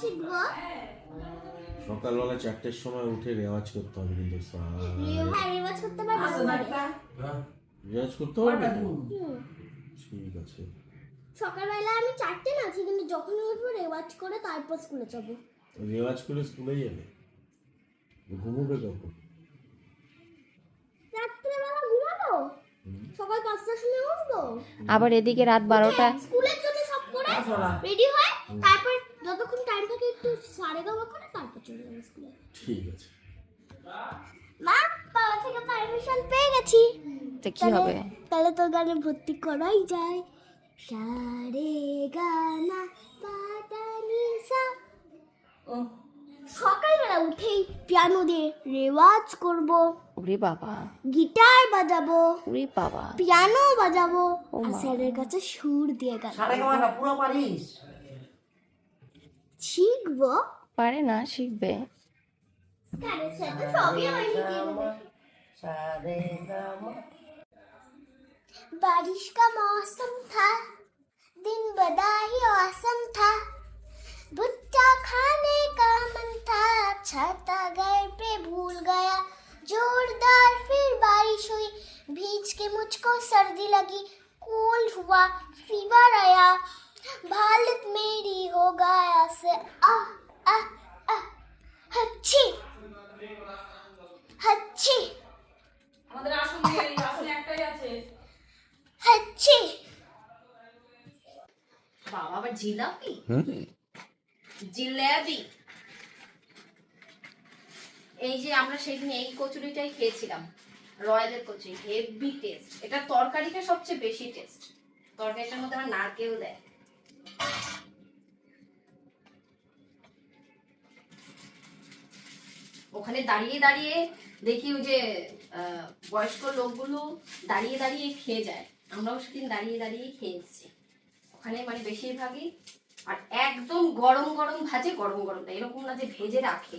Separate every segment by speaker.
Speaker 1: শিখব?
Speaker 2: সকালবেলা চারটের সময় উঠে রেওয়াজ করতে হবে কিন্তু
Speaker 1: হ্যাঁ রেওয়াজ করতে
Speaker 3: একটা
Speaker 2: রেওয়াজ করতে পারবে ঠিক আছে।
Speaker 1: সকালবেলা আমি চারটে নাচি কিন্তু যখন উঠবো রেওয়াজ করে তারপর স্কুলে যাব।
Speaker 2: রেওয়াজ করে স্কুলে যাবে? ঘুমোবে কখন?
Speaker 1: রাত্রেবেলা ঘুমাবো? সকাল পাঁচটার সময় উঠবো?
Speaker 4: আবার এদিকে রাত বারোটা।
Speaker 1: স্কুলের জন্য সব করে রেডি হয় তারপর যতক্ষণ টাইম থাকে একটু সাড়ে গাওয়া করে তারপর চলে যাব স্কুলে
Speaker 2: ঠিক আছে।
Speaker 1: মা বাবা থেকে পারমিশন পেয়ে গেছি।
Speaker 4: তো কি হবে?
Speaker 1: তাহলে তোর গানে ভর্তি করাই যায়। সারে গানা পাতা নিসা
Speaker 3: ও
Speaker 1: সকালবেলা উঠেই পিয়ানো দিয়ে রেওয়াজ করব।
Speaker 4: ওরে বাবা।
Speaker 1: গিটার বাজাবো।
Speaker 4: ওরে বাবা।
Speaker 1: পিয়ানো বাজাবো।
Speaker 4: ও
Speaker 1: আর। স্যারের কাছে সুর দিয়ে গান
Speaker 3: সাড়ে গামাটা পুরো পারিস
Speaker 1: শিখবো
Speaker 4: পারে না শিখবে
Speaker 1: স্যারের সাথে সবই আমার শিখিয়ে দেবে।
Speaker 3: সাড়ে গামা
Speaker 1: बारिश का मौसम था दिन बड़ा ही औसम था भुट्टा खाने का मन था छाता घर पे भूल गया जोरदार फिर बारिश हुई भीज के मुझको सर्दी लगी कोल्ड हुआ फीवर आया हालत मेरी हो गया से आ आ आ हच्छी हच्छी
Speaker 5: আমাদের আসন নেই আসন একটাই আছে
Speaker 1: हच्छी
Speaker 5: বাবা আবার জিলাপি
Speaker 2: হুম
Speaker 5: জিলাপি এই যে আমরা সেদিন এই কচুরিটাই খেয়েছিলাম রয়্যালের কচুরি হেভি টেস্ট এটা তরকারিটা সবচেয়ে বেশি টেস্ট তরকারিটার মধ্যে আবার নারকেল দেয় ওখানে দাঁড়িয়ে দাঁড়িয়ে দেখি ওই যে বয়স্ক লোকগুলো দাঁড়িয়ে দাঁড়িয়ে খেয়ে যায়। আমরাও সেদিন দাঁড়িয়ে দাঁড়িয়ে খেয়ে এসেছি। ওখানে মানে বেশিরভাগই, আর একদম গরম গরম ভাজে গরম গরমটা এরকম না যে ভেজে রাখে।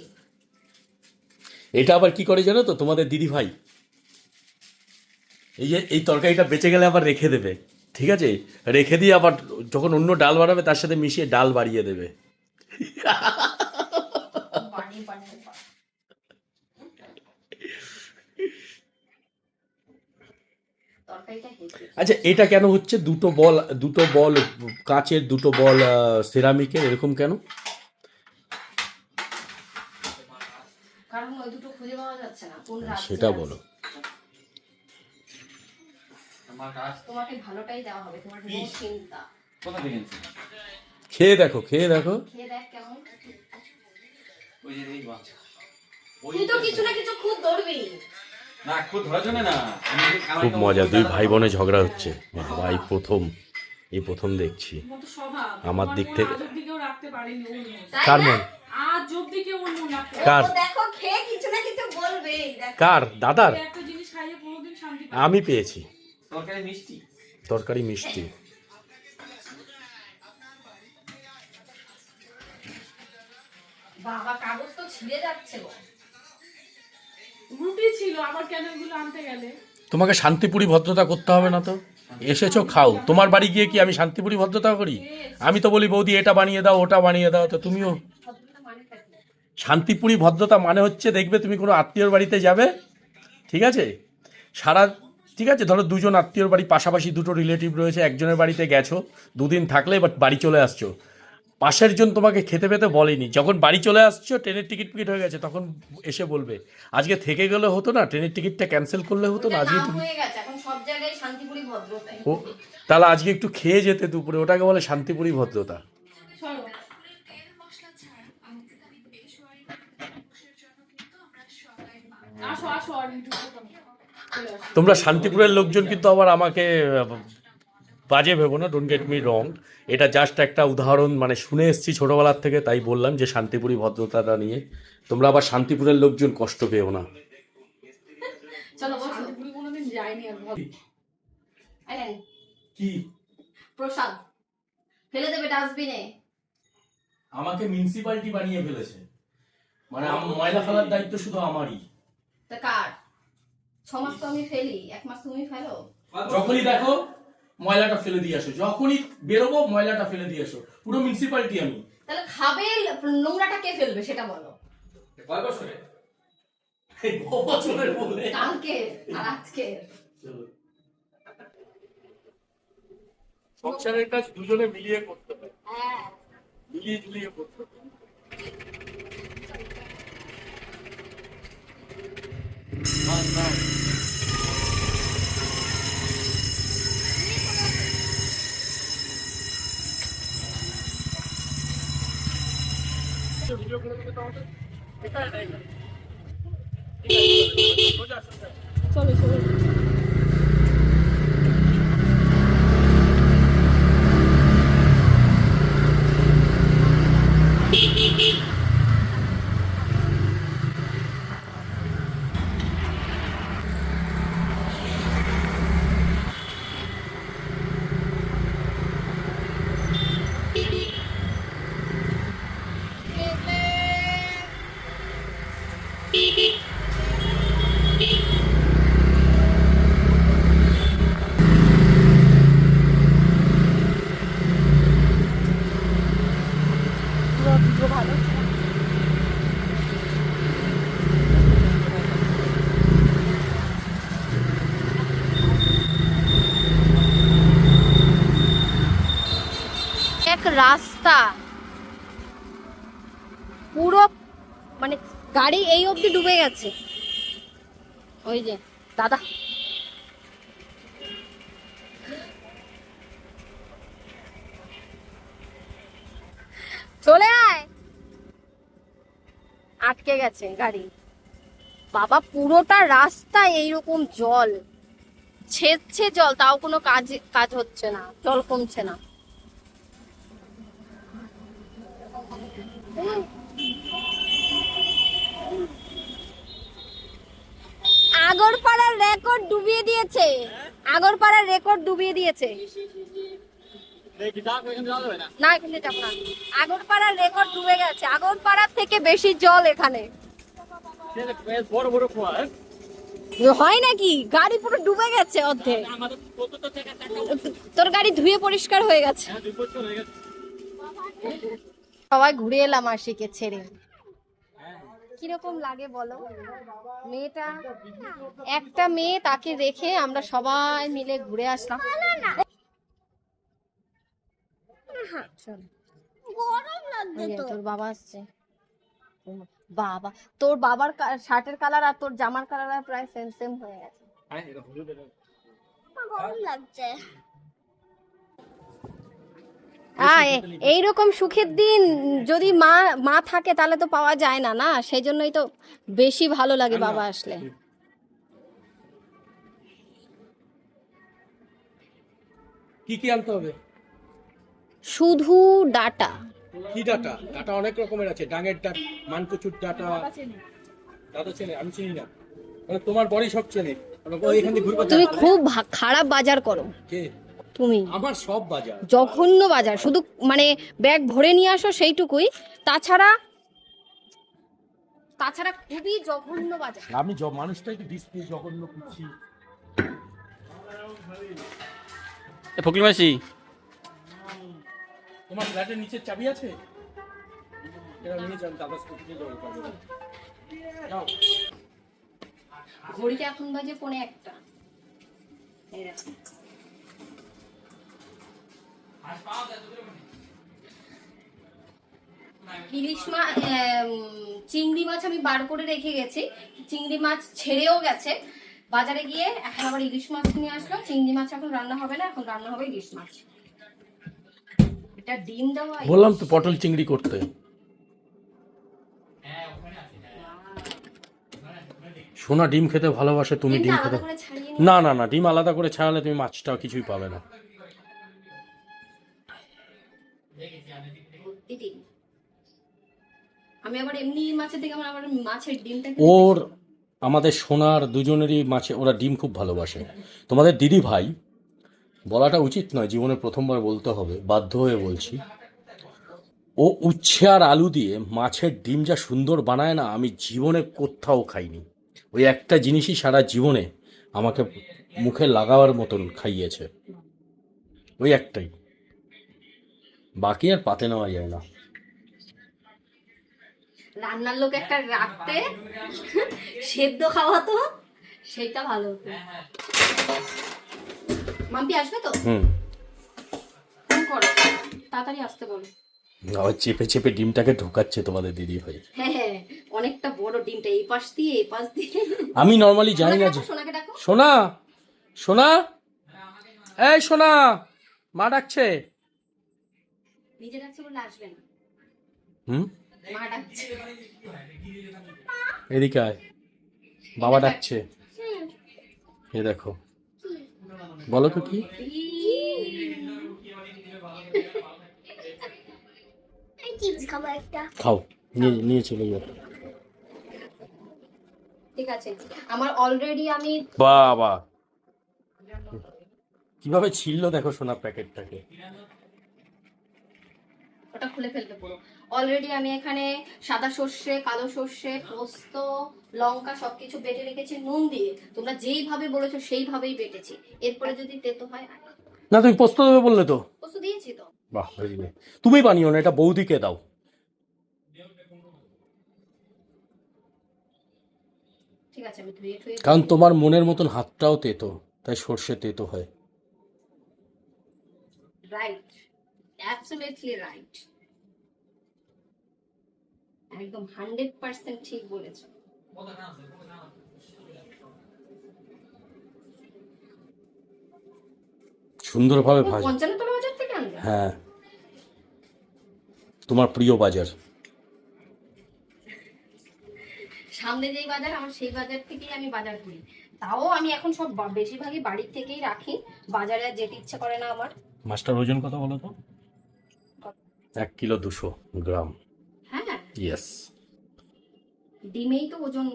Speaker 2: এটা আবার কি করে জানো তো? তোমাদের দিদি ভাই। এই যে, এই তরকারিটা বেঁচে গেলে আবার রেখে দেবে। ঠিক আছে? রেখে দিয়ে আবার যখন অন্য ডাল বাড়াবে তার সাথে মিশিয়ে ডাল বাড়িয়ে দেবে
Speaker 5: বানিয়ে বানিয়ে বা- তরকারিটা হেভি
Speaker 2: আচ্ছা এটা কেন হচ্ছে? দুটো বল দুটো বল কাচের দুটো বল সেরামিকের এরকম কেন?
Speaker 5: কারণ ওই দুটো খুঁজে পাওয়া যাচ্ছে না। কোন রাজ্যে
Speaker 2: সেটা বলো।
Speaker 5: তোমাকে ভালোটাই দেওয়া হবে তোমার কোনো চিন্তা।
Speaker 2: খেয়ে দেখো খেয়ে দেখো।
Speaker 5: তুই তো কিছু না কিছু খুব
Speaker 6: না খুব
Speaker 2: মজা দুই ভাই বোনে ঝগড়া হচ্ছে। ভাই প্রথম এই প্রথম দেখছি। আমার দিক থেকে- কার? মন? কার?
Speaker 5: দেখো খেয়ে কিছু না কিছু বলবে
Speaker 2: কার? দাদার?
Speaker 7: পারে একটা জিনিস খাইয়ে কোনোদিন শান্তি পায়
Speaker 2: আমি পেয়েছি।
Speaker 6: তরকারি মিষ্টি।
Speaker 2: তরকারি মিষ্টি।
Speaker 5: বাবা কাগজ তো ছিঁড়ে যাচ্ছে গো।
Speaker 7: রুটি ছিল আবার কেন এগুলো আনতে গেলে?
Speaker 2: তোমাকে শান্তিপুরি ভদ্রতা করতে হবে না তো? এসেছ খাও। তোমার বাড়ি গিয়ে কি আমি শান্তিপুরি ভদ্রতা করি? আমি তো বলি বৌদি এটা বানিয়ে দাও ওটা বানিয়ে দাও তো তুমিও। শান্তিপুরি ভদ্রতা মানে হচ্ছে দেখবে তুমি কোনো আত্মীয়র বাড়িতে যাবে ঠিক আছে? সারা ঠিক আছে ধরো দুজন আত্মীয়র বাড়ি পাশাপাশি দুটো রিলেটিভ রয়েছে একজনের বাড়িতে গেছো দুদিন থাকলে বাট বাড়ি চলে আসছো। পাশের জন তোমাকে খেতে পেতে বলেনি। যখন বাড়ি চলে আসছো ট্রেনের টিকিট ফিকিট হয়ে গেছে তখন এসে বলবে আজকে থেকে গেলে হতো না ট্রেনের টিকিটটা ক্যান্সেল করলে হতো না আজকে তুমি
Speaker 5: হয়ে গেছে এখন সব জায়গায় শান্তিপুরি ভদ্রতাই
Speaker 2: ও তাহলে আজকে একটু খেয়ে যেতে দুপুরে ওটাকে বলে শান্তিপুরি ভদ্রতা। তোমরা শান্তিপুরের লোকজন কিন্তু আবার আমাকে বাজে ভেবো না ডোন্ট গেট মি রং এটা জাস্ট একটা উদাহরণ মানে শুনে এসেছি ছোটবেলার থেকে তাই বললাম যে শান্তিপুরি ভদ্রতাটা নিয়ে। তোমরা আবার শান্তিপুরের লোকজন কষ্ট পেও না। কি?
Speaker 5: প্রসাদ। ফেলে দেবে ডাস্টবিনে।
Speaker 2: আমাকে মিউনিসিপালিটি বানিয়ে ফেলেছে। মানে ময়লা ফেলার দায়িত্ব শুধু আমারই।
Speaker 5: তা কার? ছ মাস তো আমি ফেলি এক মাস তুমি ফেলো।
Speaker 2: যখনই দেখো ময়লাটা ফেলে দিয়ে আসো। যখনই বেরোবো ময়লাটা ফেলে দিয়ে আসো। পুরো মিউনিসিপালিটি আমি।
Speaker 5: তাহলে খাবে নোংরাটা কে ফেলবে সেটা বলো।
Speaker 6: কয় বছরে
Speaker 2: এই বছরের বলে।
Speaker 5: কালকে আর আজকে
Speaker 2: সংসারের কাজ দুজনে মিলিয়ে করতে হয়
Speaker 1: হ্যাঁ।
Speaker 2: মিলিয়ে ঝুলিয়ে করতে হয় না। ভিডিও করে দিতে তো আমাদের
Speaker 7: চলো
Speaker 5: এক রাস্তা। পুরো মানে গাড়ি এই অবধি ডুবে গেছে। ওই যে, দাদা। চলে আয়। আটকে গেছে গাড়ি। বাবা, পুরোটা রাস্তা এইরকম জল। ছেদছে জল, তাও কোনো কাজ কাজ হচ্ছে না, জল কমছে না। আগরপাড়ার রেকর্ড ডুবিয়ে দিয়েছে। আগরপাড়ার রেকর্ড ডুবিয়ে দিয়েছে। না, এখানে যাব না। আগরপাড়ার রেকর্ড ডুবে গেছে। আগরপাড়ার থেকে বেশি জল এখানে।
Speaker 2: হ্যাঁ?
Speaker 5: নাকি? গাড়ি পুরো ডুবে গেছে অর্ধেক। তোর গাড়ি ধুয়ে পরিষ্কার হয়ে গেছে। সবাই ঘুরে এলাম আশিকে ছেড়ে। কীরকম লাগে বলো? মেয়েটা একটা মেয়ে তাকে রেখে আমরা সবাই মিলে ঘুরে আসলাম। তোর বাবা আসছে। বাবা তোর বাবার শার্টের কালার আর তোর জামার কালার প্রায় সেম সেম হয়ে গেছে।
Speaker 1: লাগছে।
Speaker 5: এইরকম সুখের দিন যদি মা মা থাকে তাহলে তো পাওয়া যায় না না? সেই জন্যই তো বেশি ভালো লাগে বাবা আসলে।
Speaker 2: কি কি আনতে হবে?
Speaker 5: শুধু ডাটা।
Speaker 2: কি ডাটা? ডাটা অনেক রকমের আছে। ডাঙের ডাট মানকচুর ডাটা। দাদা চেনে। আমি চিনি না। মানে তোমার বড়ি সব চেনে। ঘুরবে
Speaker 5: তুমি খুব খারাপ বাজার করো।
Speaker 2: কে?
Speaker 5: তুমি।
Speaker 2: আমার সব বাজার।
Speaker 5: জঘন্য বাজার। শুধু মানে ব্যাগ ভরে নিয়ে আসো সেইটুকুই। তাছাড়া তাছাড়া খুবই জঘন্য বাজার।
Speaker 2: আমি মানুষটাকে ডিসপ্লে জঘন্য করছি?
Speaker 6: ফকির মাসি।
Speaker 2: তোমার ফ্ল্যাটের নিচে চাবি আছে? এরা নিয়ে যান দাদা স্কুটিতে জল পাবে। যাও।
Speaker 5: ঘড়িটা এখন বাজে পৌনে একটা। এই দেখো। ইলিশ মাছ চিংড়ি মাছ আমি বার করে রেখে গেছি। চিংড়ি মাছ ছেড়েও গেছে। বাজারে গিয়ে এখন আবার ইলিশ মাছ নিয়ে আসলো। চিংড়ি মাছ এখন রান্না হবে না এখন রান্না হবে ইলিশ মাছ। এটা ডিম দেওয়া
Speaker 2: বললাম তো পটল চিংড়ি করতে। সোনা ডিম খেতে ভালোবাসে তুমি ডিম খেতে না না না ডিম আলাদা করে ছাড়ালে তুমি মাছটাও কিছুই পাবে না।
Speaker 5: আমি আবার এমনি মাছের দিকে আমার আবার মাছের ডিমটা
Speaker 2: ওর, আমাদের সোনার দুজনেরই মাছে, ওরা ডিম খুব ভালোবাসে। তোমাদের দিদি ভাই, বলাটা উচিত নয়, জীবনে প্রথমবার বলতে হবে, বাধ্য হয়ে বলছি। ও উচ্ছে আর আলু দিয়ে মাছের ডিম যা সুন্দর বানায় না, আমি জীবনে কোথাও খাইনি। ওই একটা জিনিসই সারা জীবনে আমাকে মুখে লাগাবার মতন খাইয়েছে। ওই একটাই। বাকি আর পাতে নেওয়া যায় না।
Speaker 5: রান্নার লোক একটা রাখতে সেদ্ধ খাওয়াতো সেটা ভালো হতো। মাম্পি আসবে তো?
Speaker 2: হুম।
Speaker 5: করো তাড়াতাড়ি আসতে বলো।
Speaker 2: আবার চেপে চেপে ডিমটাকে ঢোকাচ্ছে তোমাদের দিদি ভাই।
Speaker 5: হ্যাঁ হ্যাঁ অনেকটা বড় ডিমটা এই পাশ দিয়ে এই পাশ দিয়ে।
Speaker 2: আমি নর্মালি জানি না যে সোনা! সোনা! এই সোনা! মা ডাকছে।
Speaker 5: নিজে ডাকছে বলে আসবে না।
Speaker 2: হুম?
Speaker 5: মা ডাকছে।
Speaker 2: এদিকে আয়। বাবা ডাকছে। এ দেখো। বলো তো কি? খাও। নিয়ে নিয়ে চলে যাও।
Speaker 5: ঠিক আছে। আমার অলরেডি আমি
Speaker 2: বাবা। কীভাবে ছিল দেখো সোনা প্যাকেটটাকে।
Speaker 5: ওটা খুলে ফেলতে পুরো অলরেডি আমি এখানে সাদা সর্ষে কালো সর্ষে পোস্ত লঙ্কা সবকিছু বেটে রেখেছি নুন দিয়ে। তোমরা যেইভাবে বলেছ সেইভাবেই বেটেছি। এরপরে যদি তেতো হয়
Speaker 2: না তুমি পোস্ত দেবে বললে তো?
Speaker 5: পোস্ত দিয়েছি তো।
Speaker 2: বাহ তুমি বানিও না এটা বৌদিকে দাও।
Speaker 5: ঠিক আছে আমি ধুয়ে ধুয়ে
Speaker 2: কারণ তোমার মনের মতন হাতটাও তেতো তাই সর্ষে তেতো হয়।
Speaker 5: রাইট অ্যাবসলিউটলি রাইট একদম হান্ড্রেড পার্সেন্ট ঠিক বলেছ।
Speaker 2: সুন্দরভাবে ভাজ
Speaker 5: পঞ্চান্ন বাজার থেকে আনবে
Speaker 2: হ্যাঁ। তোমার প্রিয় বাজার।
Speaker 5: সামনে যেই বাজার আমার সেই বাজার থেকেই আমি বাজার করি। তাও আমি এখন সব বেশিরভাগই বাড়ির থেকেই রাখি। বাজারে যেতে ইচ্ছে করে না আমার।
Speaker 2: মাছটার ওজন কত বলো তো? এক কিলো দুশো গ্রাম। ইয়েস
Speaker 5: ডিমেই তো ওজন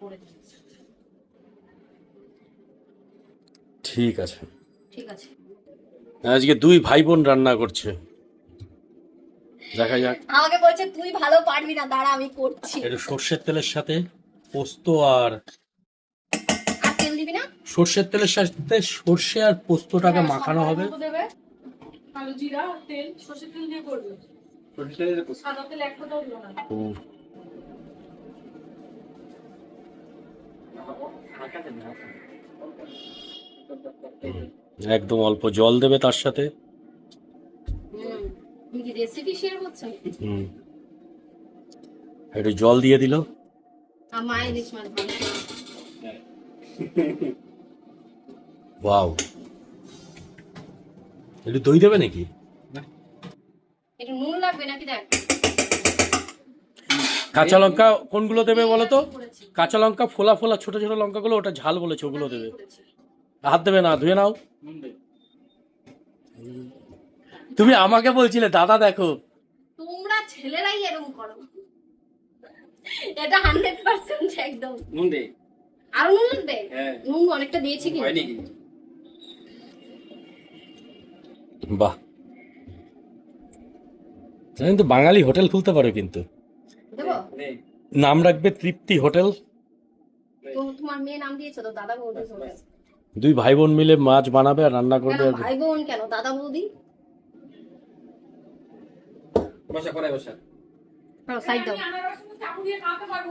Speaker 5: করে
Speaker 2: ঠিক আছে।
Speaker 5: ঠিক আছে।
Speaker 2: আজকে দুই ভাই বোন রান্না করছে। দেখা যাক।
Speaker 5: আমাকে বলছে তুই ভালো পারবি না দাঁড়া আমি করছি।
Speaker 2: একটু সর্ষের তেলের সাথে পোস্ত আর
Speaker 5: আর তেল দিবি না?
Speaker 2: সর্ষের তেলের সাথে সর্ষে আর পোস্তটাকে মাখানো হবে।
Speaker 7: কালো জিরা তেল সর্ষের তেল দিয়ে করবে।
Speaker 2: একদম অল্প জল দেবে তার সাথে।
Speaker 5: হুম। তুমি কি রেসিপি শেয়ার করছ
Speaker 2: হুম। একটু জল দিয়ে দিল।
Speaker 5: আমার ইলিশ মাছ
Speaker 2: ওয়াও। একটু দই দেবে নাকি?
Speaker 5: একটু নুন লাগবে নাকি দেখ।
Speaker 2: কাঁচা লঙ্কা কোনগুলো দেবে বলো তো? কাঁচা লঙ্কা ফোলা ফোলা ছোট ছোট লঙ্কাগুলো ওটা ঝাল বলেছে ওগুলো দেবে। হাত দেবে না ধুয়ে নাও। তুমি আমাকে বলছিলে দাদা দেখো।
Speaker 5: তোমরা ছেলেরাই এরকম করো। এটা হান্ড্রেড পার্সেন্ট একদম।
Speaker 6: নুন দে।
Speaker 5: আরও নুন লাগবে?
Speaker 6: হ্যাঁ।
Speaker 5: নুন অনেকটা দিয়েছি কি
Speaker 6: হয়নি
Speaker 2: বাহ কিন্তু বাঙালি হোটেল খুলতে পারো কিন্তু। নাম রাখবে তৃপ্তি হোটেল।
Speaker 5: তোমার মেয়ে নাম দিয়েছ তো দাদা বৌদি
Speaker 2: দুই ভাই বোন মিলে মাছ বানাবে আর রান্না করবে
Speaker 5: ভাই বোন কেন দাদা বৌদি?
Speaker 6: বসা বসা।
Speaker 5: সাইড দাও।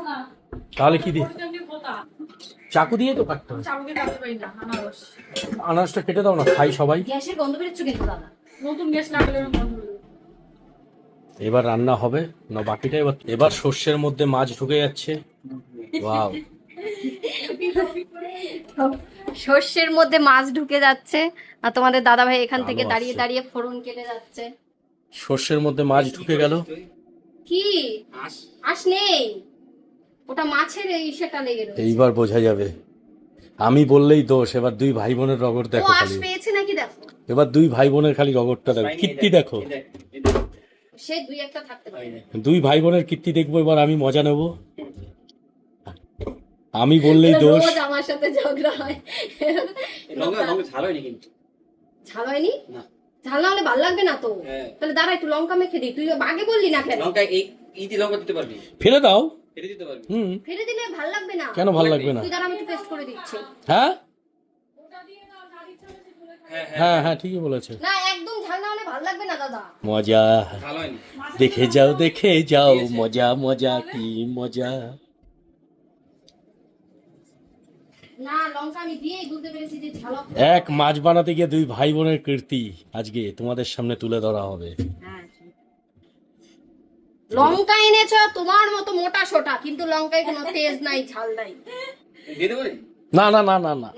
Speaker 7: না
Speaker 2: তাহলে কি
Speaker 7: পোতা
Speaker 2: চাকু দিয়ে তো কাটতে হবে
Speaker 7: চাকু দিয়ে কাটতে পারি না আনারস
Speaker 2: আনাজটা কেটে দাও না খাই সবাই।
Speaker 5: গ্যাসের গন্ধ বেরোচ্ছে কিন্তু দাদা।
Speaker 7: নতুন গ্যাস লাগালে এরকম গন্ধ।
Speaker 2: এবার রান্না হবে। না বাকিটা এবার এবার সর্ষের মধ্যে মাছ ঢুকে যাচ্ছে। ওয়াও।
Speaker 5: সর্ষের মধ্যে মাছ ঢুকে যাচ্ছে আর তোমাদের দাদা ভাই এখান থেকে দাঁড়িয়ে দাঁড়িয়ে ফোড়ন কেটে যাচ্ছে।
Speaker 2: সর্ষের মধ্যে মাছ ঢুকে গেল।
Speaker 5: কি?
Speaker 6: আস।
Speaker 5: আস নেই। ওটা মাছের এই সেটা লেগে রয়েছে।
Speaker 2: এইবার বোঝা যাবে। আমি বললেই দোষ এবার দুই ভাই বোনের রগর
Speaker 5: ও
Speaker 2: দেখো
Speaker 5: আস
Speaker 2: খালি।
Speaker 5: পেয়েছে নাকি দেখো?
Speaker 2: এবার দুই ভাই বোনের খালি রগরটা দেখো
Speaker 6: এই দেখ।
Speaker 5: সে দুই একটা থাকতে পারে।
Speaker 2: দুই ভাই বোনের কীর্তি দেখব এবার আমি মজা নেব। আমি বললেই দোষ।
Speaker 5: রোজ আমার সাথে ঝগড়া হয়।
Speaker 6: লঙ্কা লঙ্কা ঝাল হয়নি কিন্তু।
Speaker 5: ঝাল হয়নি
Speaker 6: না।
Speaker 5: ঝাল না হলে ভালো লাগবে না তো।
Speaker 6: হ্যাঁ।
Speaker 5: তাহলে দাঁড়া একটু লঙ্কা মেখে দিই। তুই আগে বললি না কেন?
Speaker 6: লঙ্কা এই দিয়ে লঙ্কা দিতে পারবি?
Speaker 2: ফেলে দাও।
Speaker 6: ফেলে দিতে পারবি?
Speaker 2: হুম।
Speaker 5: ফেলে দিলে ভালো লাগবে না।
Speaker 2: কেন ভালো লাগবে না?
Speaker 5: তুই দাঁড়া আমি একটু করে দিচ্ছি।
Speaker 2: হ্যাঁ। হ্যাঁ হ্যাঁ ঠিকই বলেছে।
Speaker 5: না একদম
Speaker 2: মজা। দেখে যাও দেখে যাও মজা মজা কি মজা। এক মাছ বানাতে গিয়ে দুই ভাই বোনের কীর্তি আজকে তোমাদের সামনে তুলে ধরা হবে।
Speaker 5: লঙ্কা এনেছো তোমার মতো মোটা সোটা কিন্তু লঙ্কায় কোনো তেজ নাই ঝাল নাই?
Speaker 2: না না না না না।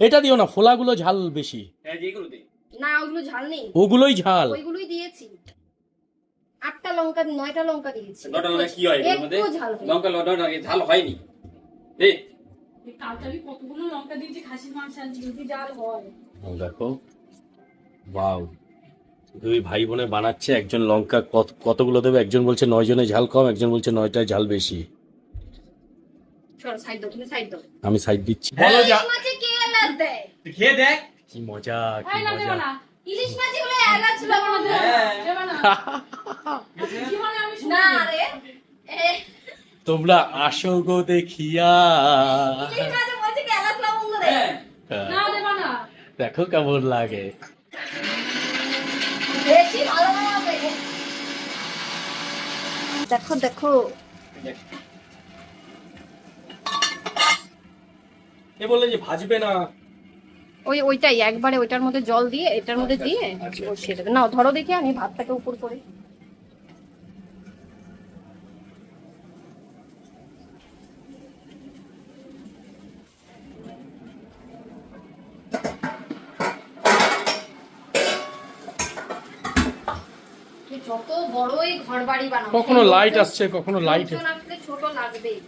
Speaker 5: এটা
Speaker 2: দিও না ফোলাগুলো ঝাল বেশি।
Speaker 6: হ্যাঁ
Speaker 5: না ওগুলো ঝাল নেই।
Speaker 2: ওগুলোই ঝাল।
Speaker 5: ওইগুলোই দিয়েছি। আটটা লঙ্কা নয়টা লঙ্কা দিয়েছি।
Speaker 6: লঙ্কা লঙ্কা কি হয় এর মধ্যে। লঙ্কা লঙ্কা লঙ্কা ঝাল হয়নি। এই।
Speaker 7: কালকে আমি কতগুলো লঙ্কা দিয়েছি খাসির মাংস যদি ডাল হয়।
Speaker 2: দেখো। বাউ দুই ভাই বোনে বানাচ্ছে একজন লঙ্কা কত কতগুলো দেবে? একজন বলছে নয় জনে ঝাল কম একজন বলছে নয়টায় ঝাল বেশি।
Speaker 5: চল সাইড দাও তুমি সাইড দাও।
Speaker 2: আমি সাইড দিচ্ছি।
Speaker 6: খেয়ে দেখ।
Speaker 2: কি মজা কি মজা।
Speaker 5: ইলিশ মাছে বলে এলাচ দেয়
Speaker 7: দেবো না। জীবনে আমি শুনি
Speaker 5: না রে।
Speaker 2: তোমরা আসো গো দেখিয়া।
Speaker 6: হ্যাঁ।
Speaker 7: না দেবো না।
Speaker 2: দেখো কেমন লাগে।
Speaker 5: বেশি ভালো হবে দেখো দেখো।
Speaker 2: এ বললে যে ভাজবে না।
Speaker 5: ওই ওইটাই একবারে ওইটার মধ্যে জল দিয়ে এটার মধ্যে দিয়ে বসিয়ে দেবে। না ধরো দেখি আমি ভাতটাকে উপর করে। যত বড়ই ঘর বাড়ি বানাও
Speaker 2: কখনো লাইট আসছে কখনো লাইট
Speaker 5: ছোট লাগবেই।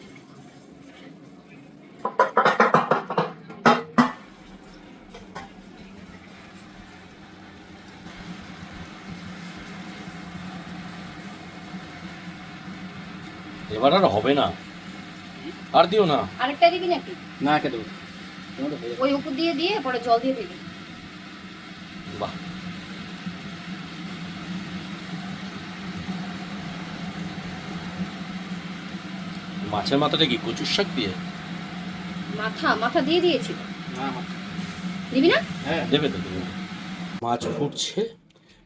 Speaker 2: এবার আর হবে না। আর দিও না।
Speaker 5: আরেকটা দিবি নাকি?
Speaker 6: না খেতে দেবো।
Speaker 5: ওই উপর দিয়ে দিয়ে পরে জল দিয়ে দিবি
Speaker 2: বাহ। মাছের মাথাটা কি কচুর শাক দিয়ে?
Speaker 5: মাথা মাথা দিয়ে দিয়েছি দিবি না?
Speaker 6: হ্যাঁ।
Speaker 2: দেবে তো দেবে মাছ ফুটছে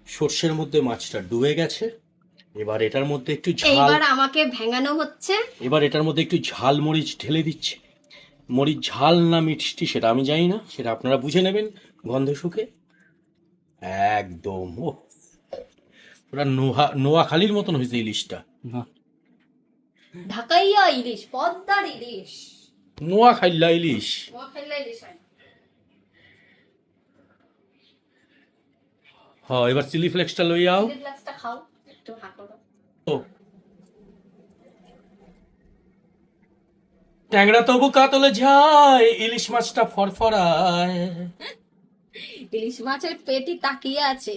Speaker 2: সর্ষের মধ্যে মাছটা ডুবে গেছে। এবার এটার মধ্যে একটু ঝাল
Speaker 5: এইবার আমাকে ভেঙানো হচ্ছে।
Speaker 2: এবার এটার মধ্যে একটু ঝাল মরিচ ঢেলে দিচ্ছে। মরিচ ঝাল না মিষ্টি সেটা আমি জানি না সেটা আপনারা বুঝে নেবেন গন্ধ শুকে। একদম ও ওটা নোহা নোয়াখালীর মতন হয়েছে ইলিশটা
Speaker 5: ঢাকাইয়া ইলিশ পদ্মার ইলিশ।
Speaker 2: নোয়াখাইল্লা ইলিশ।
Speaker 5: নোয়াখাইলা ইলিশ হয়।
Speaker 2: হ এবার চিলি ফ্লেক্সটা লই আও।
Speaker 5: চিলি ফ্লেক্সটা খাও।
Speaker 2: ট্যাংরা তবু কাতলে যায় ইলিশ মাছটা ফরফরায়।
Speaker 5: ইলিশ মাছের পেটি তাকিয়ে আছে।